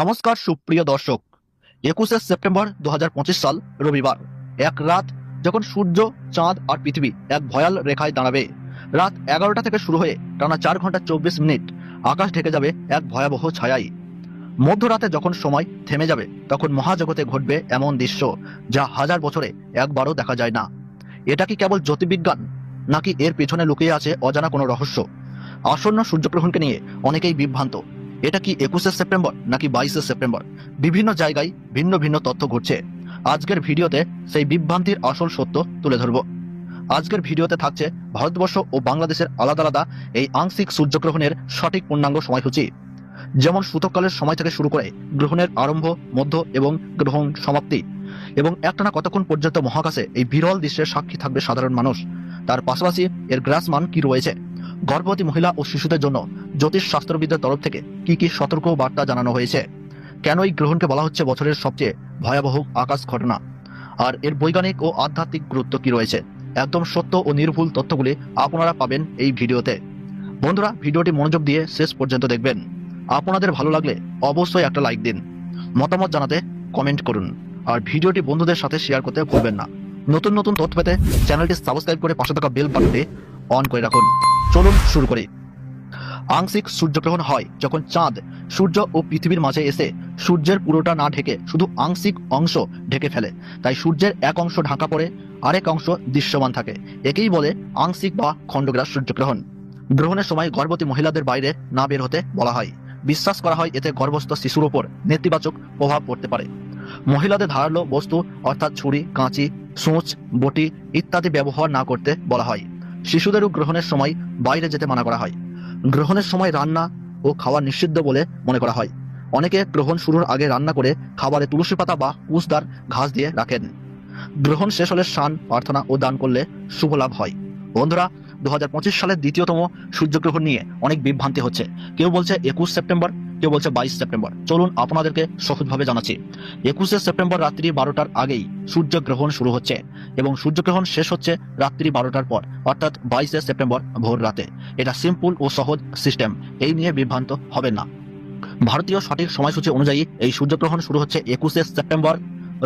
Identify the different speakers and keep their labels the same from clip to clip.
Speaker 1: নমস্কার, সুপ্রিয় দর্শক। একুশে সেপ্টেম্বর দু হাজার পঁচিশ সাল, রবিবার। এক রাত যখন সূর্য, চাঁদ আর পৃথিবী এক ভয়াল রেখায় দাঁড়াবে, রাত এগারোটা থেকে শুরু হয়ে টানা চার ঘণ্টা চব্বিশ মিনিট আকাশ ঢেকে যাবে এক ভয়াবহ ছায়াই মধ্যরাতে যখন সময় থেমে যাবে, তখন মহাজগতে ঘটবে এমন দৃশ্য যা হাজার বছরে একবারও দেখা যায় না। এটা কি কেবল জ্যোতির্বিজ্ঞান, নাকি এর পেছনে লুকিয়ে আছে অজানা কোনো রহস্য? আসন্ন সূর্যগ্রহণকে নিয়ে অনেকেই বিভ্রান্ত। এটা কি একুশে সেপ্টেম্বর নাকি বাইশে সেপ্টেম্বর? বিভিন্ন জায়গায় ভিন্ন ভিন্ন তথ্য ঘটছে আজকের ভিডিওতে সেই বিভ্রান্তির আসল সত্য তুলে ধরব। আজকের ভিডিওতে থাকছে ভারতবর্ষ ও বাংলাদেশের আলাদা আলাদা এই আংশিক সূর্যগ্রহণের সঠিক পূর্ণাঙ্গ সময়সূচি। যেমন সূতককালের সময় থেকে শুরু করে গ্রহণের আরম্ভ, মধ্য এবং গ্রহণ সমাপ্তি। এবং একটানা কতক্ষণ পর্যন্ত মহাকাশে এই বিরল দৃশ্যের সাক্ষী থাকবে সাধারণ মানুষ। তার পাশাপাশি এর গ্রাসমান কি রয়েছে? গর্ভবতী মহিলা ও শিশুদের জন্য জ্যোতিষ শাস্ত্রবিদদের তরফ থেকে কি কি সতর্ক বার্তা জানানো হয়েছে? কেন এই গ্রহণকে বলা হচ্ছে বছরের সবচেয়ে ভয়াবহ আকাশ ঘটনা? আর এর বৈজ্ঞানিক ও আধ্যাত্মিক গুরুত্ব কি রয়েছে? একদম সত্য ও নির্ভুল তথ্যগুলি আপনারা পাবেন এই ভিডিওতে। বন্ধুরা, ভিডিওটি মনোযোগ দিয়ে শেষ পর্যন্ত দেখবেন। আপনাদের ভালো লাগলে অবশ্যই একটা লাইক দিন। মতামত জানাতে কমেন্ট করুন। আর ভিডিওটি বন্ধুদের সাথে শেয়ার করতে ভুলবেন না। নতুন নতুন তথ্য পেতে চ্যানেলটি সাবস্ক্রাইব করে পাশে থাকা বেল বাটনটি অন করে রাখুন। চলুন শুরু করি। আংশিক সূর্যগ্রহণ হয় যখন চাঁদ সূর্য ও পৃথিবীর মাঝে এসে সূর্যের পুরোটা না ঢেকে শুধু আংশিক অংশ ঢেকে ফেলে। তাই সূর্যের এক অংশ ঢাকা পড়ে, আরেক অংশ দৃশ্যমান থাকে। একেই বলে আংশিক বা খণ্ডগ্রাস সূর্যগ্রহণ। গ্রহণের সময় গর্ভবতী মহিলাদের বাইরে না বের হতে বলা হয়। বিশ্বাস করা হয় এতে গর্ভস্থ শিশুর ওপর নেতিবাচক প্রভাব পড়তে পারে। মহিলাদের ধারালো বস্তু অর্থাৎ ছুরি, কাঁচি, সূচ, বটি ইত্যাদি ব্যবহার না করতে বলা হয়। শিশুদেরও গ্রহণের সময় বাইরে যেতে মানা করা হয়। গ্রহণের সময় রান্না ও খাওয়া নিষিদ্ধ বলে মনে করা হয়। অনেকে গ্রহণ শুরুর আগে রান্না করে খাবারে তুলসী পাতা বা কুশদার ঘাস দিয়ে রাখেন। গ্রহণ শেষ হলে স্নান, প্রার্থনা ও দান করলে শুভ লাভ হয়। বন্ধুরা দু হাজার পঁচিশ সালের দ্বিতীয়তম সূর্যগ্রহণ নিয়ে অনেক বিভ্রান্তি হচ্ছে। কেউ বলছে একুশ সেপ্টেম্বর কেউ বলছে বাইশ সেপ্টেম্বর। চলুন আপনাদেরকে সহজভাবে জানাচ্ছি। একুশে সেপ্টেম্বর রাত্রি বারোটার আগেই সূর্যগ্রহণ শুরু হচ্ছে এবং সূর্যগ্রহণ শেষ হচ্ছে রাত্রি বারোটার পর, অর্থাৎ বাইশে সেপ্টেম্বর ভোর রাতে। এটা সিম্পল ও সহজ সিস্টেম, এই নিয়ে বিভ্রান্ত হবেন না। ভারতীয় সঠিক সময়সূচি অনুযায়ী এই সূর্যগ্রহণ শুরু হচ্ছে একুশে সেপ্টেম্বর,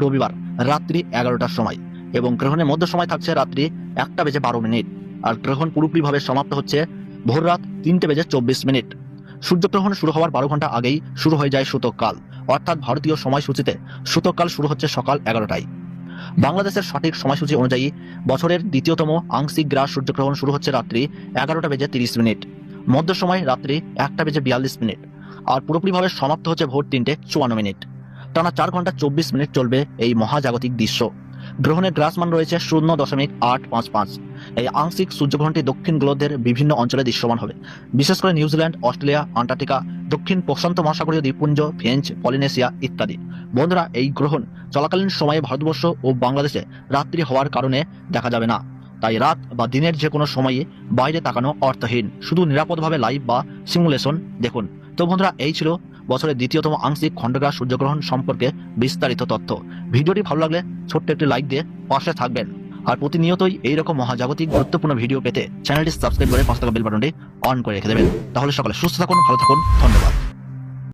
Speaker 1: রবিবার, রাত্রি এগারোটার সময় এবং গ্রহণের মধ্য সময় থাকছে রাত্রি একটা বেজে বারো মিনিট। আর গ্রহণ পুরোপুরিভাবে সমাপ্ত হচ্ছে ভোর রাত তিনটে বেজে চব্বিশ মিনিট। সূর্যগ্রহণ শুরু হওয়ার বারো ঘণ্টা আগেই শুরু হয়ে যায় সূতককাল অর্থাৎ ভারতীয় সময়সূচিতে সূতককাল শুরু হচ্ছে সকাল এগারোটায়। বাংলাদেশের সঠিক সময়সূচি অনুযায়ী বছরের দ্বিতীয়তম আংশিক গ্রাস সূর্যগ্রহণ শুরু হচ্ছে রাত্রি এগারোটা বেজে তিরিশ মিনিট, মধ্য সময় রাত্রি একটা বেজে বিয়াল্লিশ মিনিট, আর পুরোপুরিভাবে সমাপ্ত হচ্ছে ভোর তিনটে চুয়ান্ন মিনিট। টানা চার ঘণ্টা চব্বিশ মিনিট চলবে এই মহাজাগতিক দৃশ্য। গ্রহণের গ্রাসমান রয়েছে শূন্য দশমিক আট পাঁচ পাঁচ। এই আংশিক সূর্যগ্রহণটি দক্ষিণ গ্রহদের বিভিন্ন অঞ্চলে দৃশ্যমান হবে। বিশেষ করে নিউজিল্যান্ড, অস্ট্রেলিয়া, আন্টার্কটিকা, দক্ষিণ প্রশান্ত মহাসাগরীয় দ্বীপপুঞ্জ ফ্রেঞ্চ পলিনেশিয়া ইত্যাদি। বন্ধুরা, এই গ্রহণ চলাকালীন সময়ে ভারতবর্ষ ও বাংলাদেশে রাত্রি হওয়ার কারণে দেখা যাবে না। তাই রাত বা দিনের যে কোনো সময়ে বাইরে তাকানো অর্থহীন। শুধু নিরাপদভাবে লাইভ বা সিমুলেশন দেখুন। তো বন্ধুরা, এই ছিল বছরের দ্বিতীয়তম আংশিক খণ্ডকার সূর্যগ্রহণ সম্পর্কে বিস্তারিত তথ্য। ভিডিওটি ভালো লাগলে ছোট্ট একটি লাইক দিয়ে পাশে থাকবেন। আর প্রতিনিয়তই এইরকম মহাজাগতিক গুরুত্বপূর্ণ ভিডিও পেতে চ্যানেলটি সাবস্ক্রাইব করে পাঁচ টাকা বেল বাটনটি অন করে রেখে দেবেন। তাহলে সকালে সুস্থ থাকুন, ভালো থাকুন, ধন্যবাদ।